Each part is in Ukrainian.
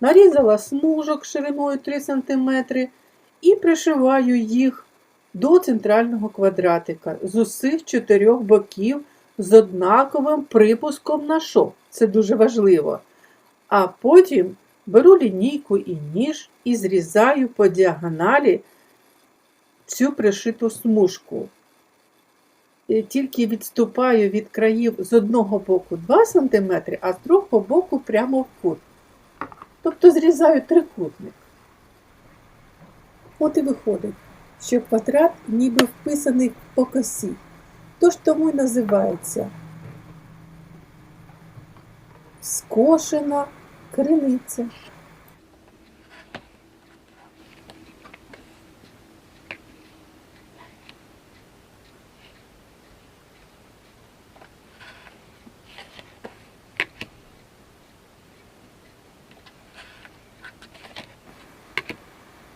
нарізала смужок шириною 3 см і пришиваю їх до центрального квадратика з усіх чотирьох боків з однаковим припуском на шов. Це дуже важливо. А потім беру лінійку і ніж і зрізаю по діагоналі цю пришиту смужку. Тільки відступаю від країв з одного боку 2 см, а з другого боку прямо в кут. Тобто зрізаю трикутник. От і виходить, що квадрат ніби вписаний по косі. Тож тому й називається скошена криниця.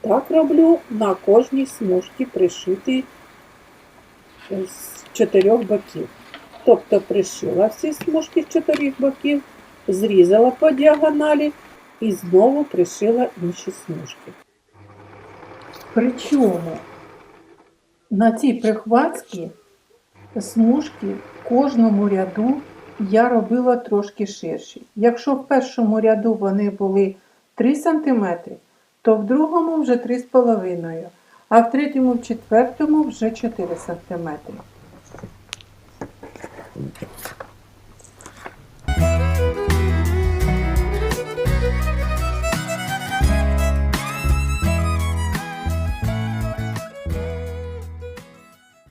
Так роблю на кожній смужці пришитий з чотирьох боків. Тобто пришила всі смужки з чотирьох боків, зрізала по діагоналі і знову пришила інші смужки. Причому на цій прихватці смужки в кожному ряду я робила трошки ширші. Якщо в першому ряду вони були 3 см, то в другому вже 3,5 а в третьому, в четвертому вже 4 см.